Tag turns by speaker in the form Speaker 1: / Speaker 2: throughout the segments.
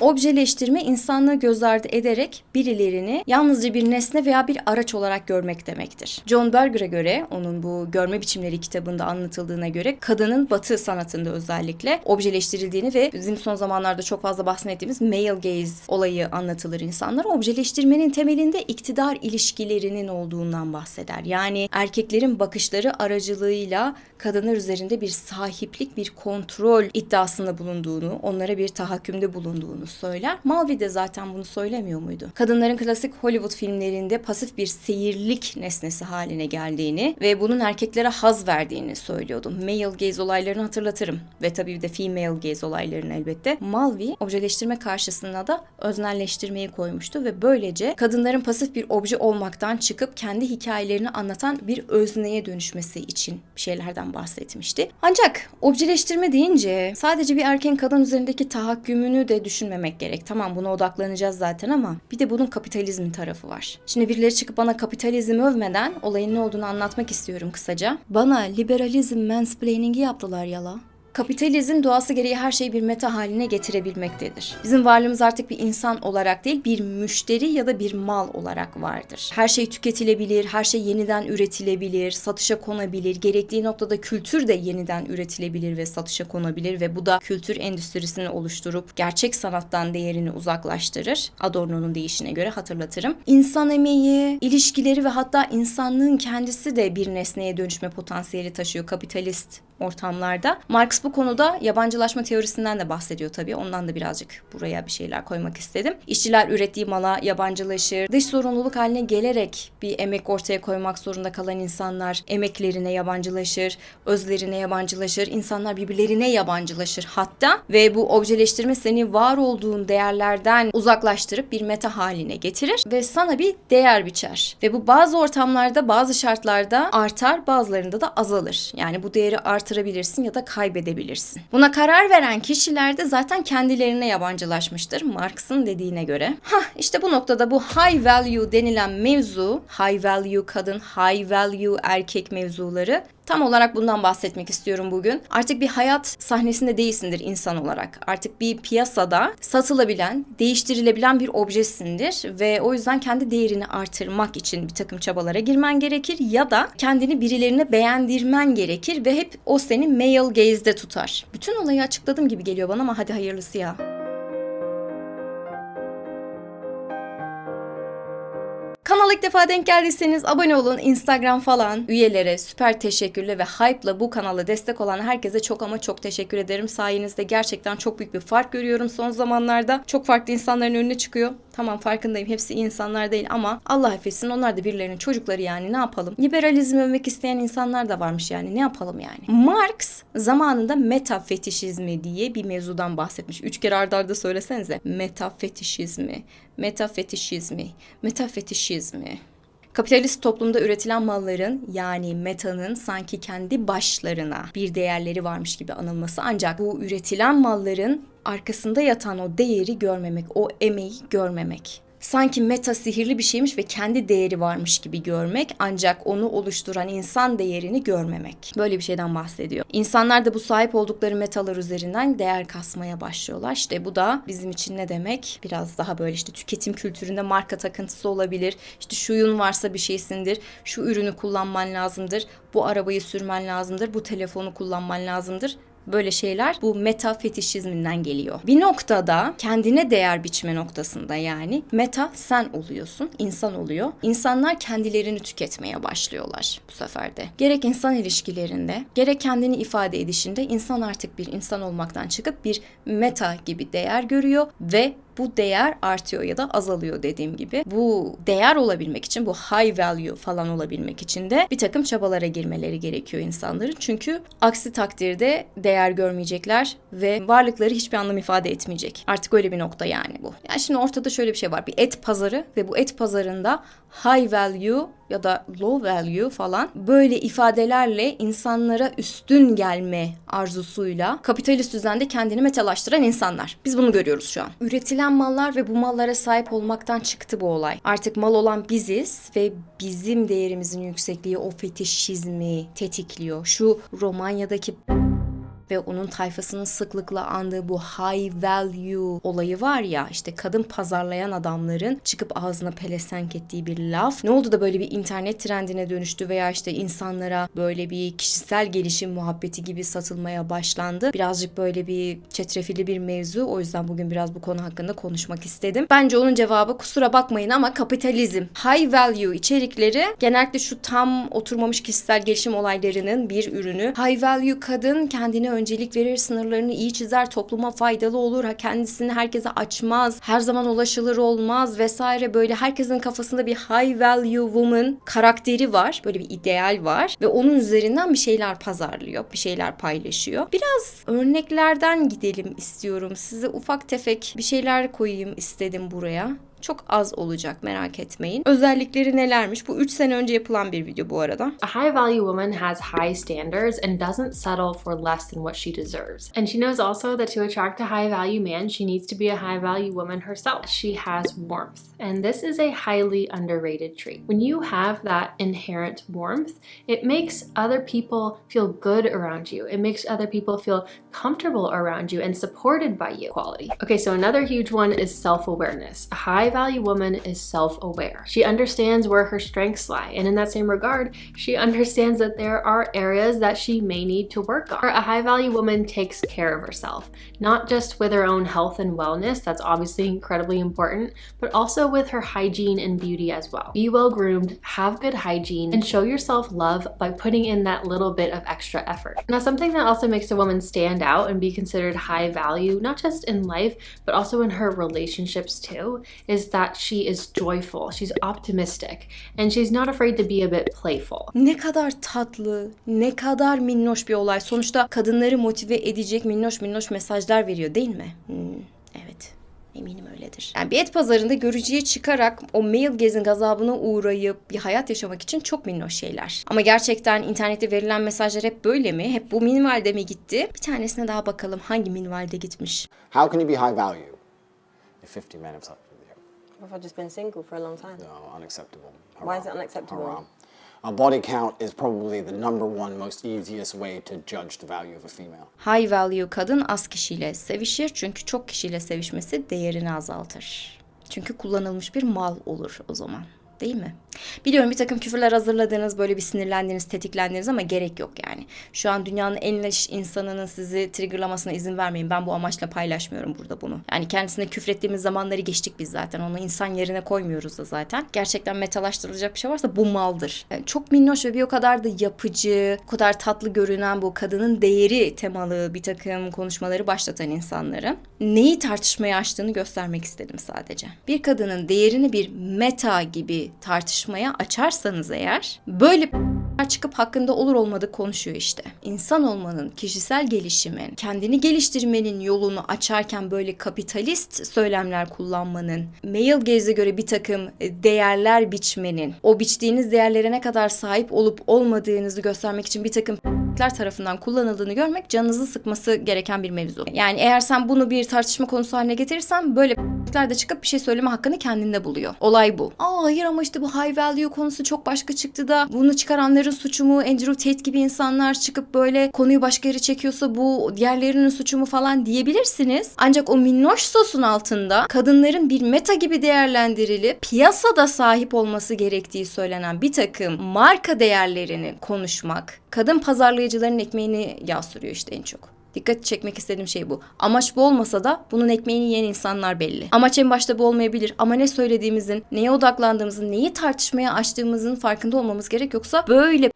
Speaker 1: Objeleştirme insanlığı göz ardı ederek birilerini yalnızca bir nesne veya bir araç olarak görmek demektir. John Berger'a göre onun bu Görme Biçimleri kitabında anlatıldığına göre kadının batı sanatında özellikle objeleştirildiğini ve bizim son zamanlarda çok fazla bahsettiğimiz male gaze olayı anlatılır insanlar. Objeleştirmenin temelinde iktidar ilişkilerinin olduğundan bahseder. Yani erkeklerin bakışları aracılığıyla kadınlar üzerinde bir sahiplik, bir kontrol iddiasında bulunduğunu, onlara bir tahakkümde bulunduğunu söyler. Malvi de zaten bunu söylemiyor muydu? Kadınların klasik Hollywood filmlerinde pasif bir seyirlik nesnesi haline geldiğini ve bunun erkeklere haz verdiğini söylüyordu. Male gaze olaylarını hatırlatırım ve tabii de female gaze olaylarını elbette. Malvi objeleştirme karşısına da öznelleştirmeyi koymuştu ve böylece kadınların pasif bir obje olmaktan çıkıp kendi hikayelerini anlatan bir özneye dönüşmesi için bir şeylerden bahsetmişti. Ancak objeleştirme deyince sadece bir erkeğin kadın üzerindeki tahakkümünü de düşünmemek gerek. Tamam buna odaklanacağız zaten ama bir de bunun kapitalizmin tarafı var. Şimdi birileri çıkıp bana kapitalizmi övmeden olayın ne olduğunu anlatmak istiyorum kısaca. Bana liberalizm mansplaining'i yaptılar yala. Kapitalizm doğası gereği her şeyi bir meta haline getirebilmektedir. Bizim varlığımız artık bir insan olarak değil, bir müşteri ya da bir mal olarak vardır. Her şey tüketilebilir, her şey yeniden üretilebilir, satışa konabilir. Gerektiği noktada kültür de yeniden üretilebilir ve satışa konabilir ve bu da kültür endüstrisini oluşturup gerçek sanattan değerini uzaklaştırır. Adorno'nun deyişine göre hatırlatırım. İnsan emeği, ilişkileri ve hatta insanlığın kendisi de bir nesneye dönüşme potansiyeli taşıyor kapitalist ortamlarda. Marx bu konuda yabancılaşma teorisinden de bahsediyor tabii. Ondan da birazcık buraya bir şeyler koymak istedim. İşçiler ürettiği mala yabancılaşır. Dış zorunluluk haline gelerek bir emek ortaya koymak zorunda kalan insanlar emeklerine yabancılaşır, özlerine yabancılaşır, insanlar birbirlerine yabancılaşır hatta ve bu objeleştirme seni var olduğun değerlerden uzaklaştırıp bir meta haline getirir ve sana bir değer biçer. Ve bu bazı ortamlarda, bazı şartlarda artar, bazılarında da azalır. Yani bu değeri artırabilirsin ya da kaybedebilirsin. Buna karar veren kişiler de zaten kendilerine yabancılaşmıştır Marx'ın dediğine göre. Hah işte bu noktada bu high value denilen mevzu, high value kadın, high value erkek mevzuları Tam olarak bundan bahsetmek istiyorum bugün. Artık bir hayat sahnesinde değilsindir insan olarak. Artık bir piyasada satılabilen, değiştirilebilen bir objesindir ve o yüzden kendi değerini artırmak için bir takım çabalara girmen gerekir ya da kendini birilerine beğendirmen gerekir ve hep o seni male gaze'de tutar. Bütün olayı açıkladım gibi geliyor bana ama hadi hayırlısı ya. Kanala ilk defa denk geldiyseniz abone olun. Instagram falan üyelere süper teşekkürle ve hype'la bu kanala destek olan herkese çok ama çok teşekkür ederim. Sayenizde gerçekten çok büyük bir fark görüyorum son zamanlarda. Çok farklı insanların önüne çıkıyor. Tamam farkındayım hepsi insanlar değil ama Allah affetsin onlar da birilerinin çocukları yani ne yapalım. Liberalizmi övmek isteyen insanlar da varmış yani ne yapalım yani. Marx zamanında metafetişizmi diye bir mevzudan bahsetmiş. Üç kere ardarda arda söylesenize. Metafetişizmi, metafetişizmi, metafetişizmi. Kapitalist toplumda üretilen malların yani metanın sanki kendi başlarına bir değerleri varmış gibi anılması ancak bu üretilen malların arkasında yatan o değeri görmemek, o emeği görmemek sanki meta sihirli bir şeymiş ve kendi değeri varmış gibi görmek ancak onu oluşturan insan değerini görmemek. Böyle bir şeyden bahsediyor. İnsanlar da bu sahip oldukları metalar üzerinden değer kasmaya başlıyorlar. İşte bu da bizim için ne demek? Biraz daha böyle işte tüketim kültüründe marka takıntısı olabilir. İşte şuyun varsa bir şeysindir. Şu ürünü kullanman lazımdır. Bu arabayı sürmen lazımdır. Bu telefonu kullanman lazımdır böyle şeyler bu meta fetişizminden geliyor. Bir noktada kendine değer biçme noktasında yani meta sen oluyorsun, insan oluyor. İnsanlar kendilerini tüketmeye başlıyorlar bu sefer de. Gerek insan ilişkilerinde, gerek kendini ifade edişinde insan artık bir insan olmaktan çıkıp bir meta gibi değer görüyor ve bu değer artıyor ya da azalıyor dediğim gibi. Bu değer olabilmek için, bu high value falan olabilmek için de bir takım çabalara girmeleri gerekiyor insanların. Çünkü aksi takdirde değer görmeyecekler ve varlıkları hiçbir anlam ifade etmeyecek. Artık öyle bir nokta yani bu. Yani şimdi ortada şöyle bir şey var. Bir et pazarı ve bu et pazarında high value ya da low value falan böyle ifadelerle insanlara üstün gelme arzusuyla kapitalist düzende kendini metalaştıran insanlar. Biz bunu görüyoruz şu an. Üretilen mallar ve bu mallara sahip olmaktan çıktı bu olay. Artık mal olan biziz ve bizim değerimizin yüksekliği o fetişizmi tetikliyor. Şu Romanya'daki ve onun tayfasının sıklıkla andığı bu high value olayı var ya işte kadın pazarlayan adamların çıkıp ağzına pelesenk ettiği bir laf. Ne oldu da böyle bir internet trendine dönüştü veya işte insanlara böyle bir kişisel gelişim muhabbeti gibi satılmaya başlandı. Birazcık böyle bir çetrefilli bir mevzu. O yüzden bugün biraz bu konu hakkında konuşmak istedim. Bence onun cevabı kusura bakmayın ama kapitalizm. High value içerikleri genellikle şu tam oturmamış kişisel gelişim olaylarının bir ürünü. High value kadın kendine öncelik verir, sınırlarını iyi çizer, topluma faydalı olur, ha kendisini herkese açmaz, her zaman ulaşılır olmaz vesaire böyle herkesin kafasında bir high value woman karakteri var. Böyle bir ideal var ve onun üzerinden bir şeyler pazarlıyor, bir şeyler paylaşıyor. Biraz örneklerden gidelim istiyorum. Size ufak tefek bir şeyler koyayım istedim buraya. Çok az olacak merak etmeyin. Özellikleri nelermiş? Bu 3 sene önce yapılan bir video bu arada.
Speaker 2: A high value woman has high standards and doesn't settle for less than what she deserves. And she knows also that to attract a high value man, she needs to be a high value woman herself. She has warmth. And this is a highly underrated trait. When you have that inherent warmth, it makes other people feel good around you. It makes other people feel comfortable around you and supported by you. Quality. Okay, so another huge one is self awareness. A high value woman is self aware. She understands where her strengths lie. And in that same regard, she understands that there are areas that she may need to work on. A high value woman takes care of herself, not just with her own health and wellness, that's obviously incredibly important, but also with her hygiene and beauty as well. Be well groomed, have good hygiene, and show yourself love by putting in that little bit of extra effort. Now, something that also makes a woman stand out and be considered high value, not just in life, but also in her relationships too, is that she is joyful, she's optimistic, and she's not afraid to be a bit playful.
Speaker 1: Ne kadar tatlı, ne kadar minnoş bir olay. Sonuçta kadınları motive edecek minnoş minnoş mesajlar veriyor değil mi? Hmm, evet. Eminim öyledir. Yani bir et pazarında görücüye çıkarak o male gezin gazabına uğrayıp bir hayat yaşamak için çok minnoş şeyler. Ama gerçekten internette verilen mesajlar hep böyle mi? Hep bu minvalde mi gitti? Bir tanesine daha bakalım hangi minvalde gitmiş.
Speaker 3: How can you be high value if 50 men have
Speaker 4: I've just been single for a long time?
Speaker 3: No, unacceptable.
Speaker 4: Why is it unacceptable?
Speaker 3: Haram. A body count is probably the number one most easiest way to judge the value of a female.
Speaker 1: High value kadın az kişiyle sevişir çünkü çok kişiyle sevişmesi değerini azaltır. Çünkü kullanılmış bir mal olur o zaman. Değil mi? Biliyorum bir takım küfürler hazırladınız, böyle bir sinirlendiniz, tetiklendiniz ama gerek yok yani. Şu an dünyanın en leş insanının sizi triggerlamasına izin vermeyin. Ben bu amaçla paylaşmıyorum burada bunu. Yani kendisine küfrettiğimiz zamanları geçtik biz zaten. Onu insan yerine koymuyoruz da zaten. Gerçekten metalaştırılacak bir şey varsa bu maldır. Yani çok minnoş ve bir o kadar da yapıcı, o kadar tatlı görünen bu kadının değeri temalı bir takım konuşmaları başlatan insanların neyi tartışmaya açtığını göstermek istedim sadece. Bir kadının değerini bir meta gibi tartışmaya açarsanız eğer böyle çıkıp hakkında olur olmadık konuşuyor işte. İnsan olmanın, kişisel gelişimin, kendini geliştirmenin yolunu açarken böyle kapitalist söylemler kullanmanın, male gaze'e göre bir takım değerler biçmenin, o biçtiğiniz değerlere ne kadar sahip olup olmadığınızı göstermek için bir takım tarafından kullanıldığını görmek canınızı sıkması gereken bir mevzu. Yani eğer sen bunu bir tartışma konusu haline getirirsen böyle de çıkıp bir şey söyleme hakkını kendinde buluyor. Olay bu. Aa hayır ama işte bu high value konusu çok başka çıktı da bunu çıkaranların suçu mu? Andrew Tate gibi insanlar çıkıp böyle konuyu başka yere çekiyorsa bu diğerlerinin suçu mu falan diyebilirsiniz. Ancak o minnoş sosun altında kadınların bir meta gibi değerlendirilip piyasada sahip olması gerektiği söylenen bir takım marka değerlerini konuşmak kadın pazarlayıcıların ekmeğini yağ sürüyor işte en çok. Dikkat çekmek istediğim şey bu. Amaç bu olmasa da bunun ekmeğini yiyen insanlar belli. Amaç en başta bu olmayabilir ama ne söylediğimizin, neye odaklandığımızın, neyi tartışmaya açtığımızın farkında olmamız gerek yoksa böyle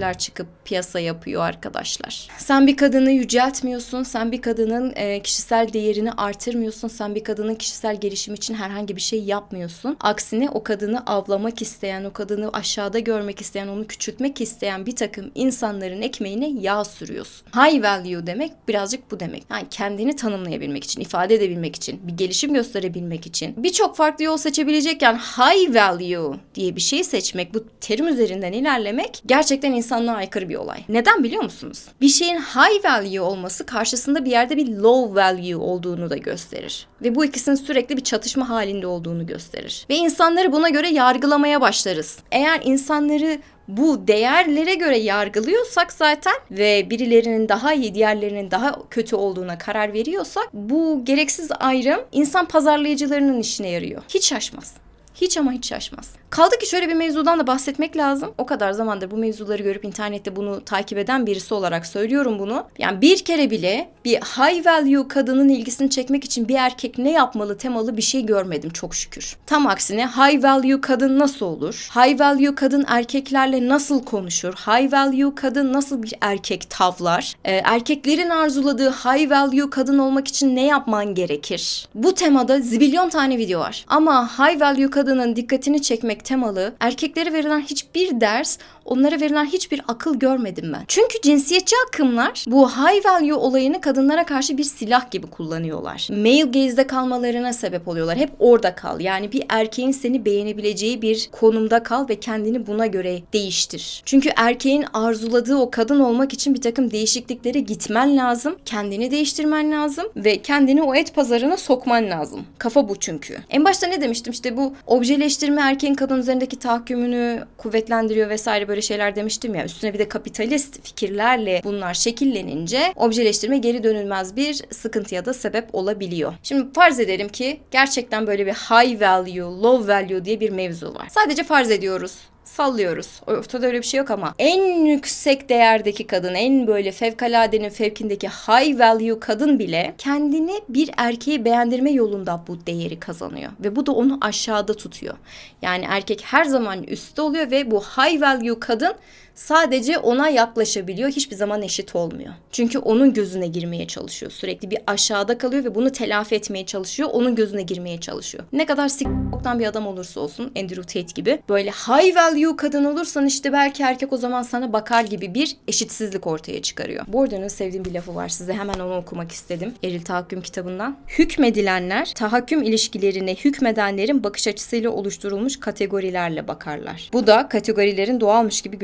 Speaker 1: ler çıkıp piyasa yapıyor arkadaşlar. Sen bir kadını yüceltmiyorsun, sen bir kadının e, kişisel değerini artırmıyorsun, sen bir kadının kişisel gelişim için herhangi bir şey yapmıyorsun. Aksine o kadını avlamak isteyen, o kadını aşağıda görmek isteyen, onu küçültmek isteyen bir takım insanların ekmeğine yağ sürüyorsun. High value demek birazcık bu demek. Yani kendini tanımlayabilmek için, ifade edebilmek için, bir gelişim gösterebilmek için birçok farklı yol seçebilecekken high value diye bir şey seçmek, bu terim üzerinden ilerlemek gerçekten insanlığa aykırı bir olay. Neden biliyor musunuz? Bir şeyin high value olması karşısında bir yerde bir low value olduğunu da gösterir. Ve bu ikisinin sürekli bir çatışma halinde olduğunu gösterir. Ve insanları buna göre yargılamaya başlarız. Eğer insanları bu değerlere göre yargılıyorsak zaten ve birilerinin daha iyi diğerlerinin daha kötü olduğuna karar veriyorsak bu gereksiz ayrım insan pazarlayıcılarının işine yarıyor. Hiç şaşmaz. Hiç ama hiç şaşmaz. Kaldı ki şöyle bir mevzudan da bahsetmek lazım. O kadar zamandır bu mevzuları görüp internette bunu takip eden birisi olarak söylüyorum bunu. Yani bir kere bile bir high value kadının ilgisini çekmek için bir erkek ne yapmalı temalı bir şey görmedim çok şükür. Tam aksine high value kadın nasıl olur? High value kadın erkeklerle nasıl konuşur? High value kadın nasıl bir erkek tavlar? Ee, erkeklerin arzuladığı high value kadın olmak için ne yapman gerekir? Bu temada zibilyon tane video var. Ama high value kadının dikkatini çekmek temalı erkeklere verilen hiçbir ders onlara verilen hiçbir akıl görmedim ben. Çünkü cinsiyetçi akımlar bu high value olayını kadınlara karşı bir silah gibi kullanıyorlar. Male gaze'de kalmalarına sebep oluyorlar. Hep orada kal. Yani bir erkeğin seni beğenebileceği bir konumda kal ve kendini buna göre değiştir. Çünkü erkeğin arzuladığı o kadın olmak için bir takım değişikliklere gitmen lazım. Kendini değiştirmen lazım ve kendini o et pazarına sokman lazım. Kafa bu çünkü. En başta ne demiştim işte bu objeleştirme erkeğin kadın üzerindeki tahakkümünü kuvvetlendiriyor vesaire böyle şeyler demiştim ya. Üstüne bir de kapitalist fikirlerle bunlar şekillenince objeleştirme geri dönülmez bir sıkıntıya da sebep olabiliyor. Şimdi farz edelim ki gerçekten böyle bir high value, low value diye bir mevzu var. Sadece farz ediyoruz sallıyoruz. Ortada öyle bir şey yok ama en yüksek değerdeki kadın, en böyle fevkaladenin fevkindeki high value kadın bile kendini bir erkeği beğendirme yolunda bu değeri kazanıyor. Ve bu da onu aşağıda tutuyor. Yani erkek her zaman üstte oluyor ve bu high value kadın sadece ona yaklaşabiliyor. Hiçbir zaman eşit olmuyor. Çünkü onun gözüne girmeye çalışıyor. Sürekli bir aşağıda kalıyor ve bunu telafi etmeye çalışıyor. Onun gözüne girmeye çalışıyor. Ne kadar sikoktan bir adam olursa olsun Andrew Tate gibi böyle high value kadın olursan işte belki erkek o zaman sana bakar gibi bir eşitsizlik ortaya çıkarıyor. Bourdieu'nun sevdiğim bir lafı var. Size hemen onu okumak istedim. Eril Tahakküm kitabından. Hükmedilenler tahakküm ilişkilerine hükmedenlerin bakış açısıyla oluşturulmuş kategorilerle bakarlar. Bu da kategorilerin doğalmış gibi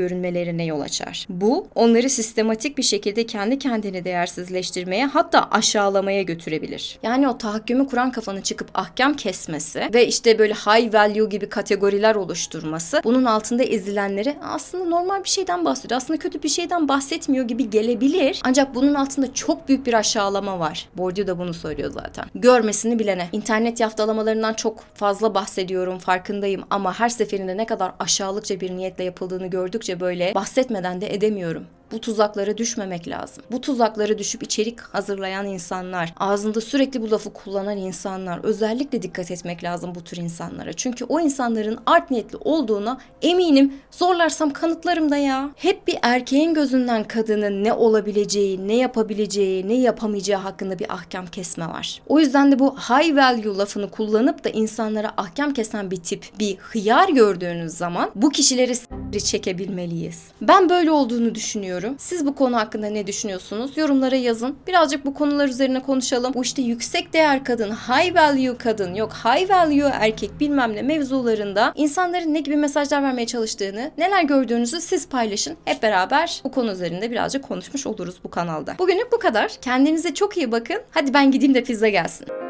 Speaker 1: görünmelerine yol açar. Bu onları sistematik bir şekilde kendi kendini değersizleştirmeye hatta aşağılamaya götürebilir. Yani o tahakkümü kuran kafanın çıkıp ahkam kesmesi ve işte böyle high value gibi kategoriler oluşturması bunun altında ezilenlere aslında normal bir şeyden bahsediyor. Aslında kötü bir şeyden bahsetmiyor gibi gelebilir. Ancak bunun altında çok büyük bir aşağılama var. Bourdieu da bunu söylüyor zaten. Görmesini bilene. İnternet yaftalamalarından çok fazla bahsediyorum farkındayım ama her seferinde ne kadar aşağılıkça bir niyetle yapıldığını gördükçe böyle bahsetmeden de edemiyorum. Bu tuzaklara düşmemek lazım. Bu tuzaklara düşüp içerik hazırlayan insanlar, ağzında sürekli bu lafı kullanan insanlar özellikle dikkat etmek lazım bu tür insanlara. Çünkü o insanların art niyetli olduğuna eminim. Zorlarsam kanıtlarım da ya. Hep bir erkeğin gözünden kadının ne olabileceği, ne yapabileceği, ne yapamayacağı hakkında bir ahkam kesme var. O yüzden de bu high value lafını kullanıp da insanlara ahkam kesen bir tip, bir hıyar gördüğünüz zaman bu kişileri çekebilmeliyiz. Ben böyle olduğunu düşünüyorum. Siz bu konu hakkında ne düşünüyorsunuz? Yorumlara yazın. Birazcık bu konular üzerine konuşalım. Bu işte yüksek değer kadın, high value kadın, yok high value erkek bilmem ne mevzularında insanların ne gibi mesajlar vermeye çalıştığını, neler gördüğünüzü siz paylaşın. Hep beraber bu konu üzerinde birazcık konuşmuş oluruz bu kanalda. Bugünlük bu kadar. Kendinize çok iyi bakın. Hadi ben gideyim de pizza gelsin.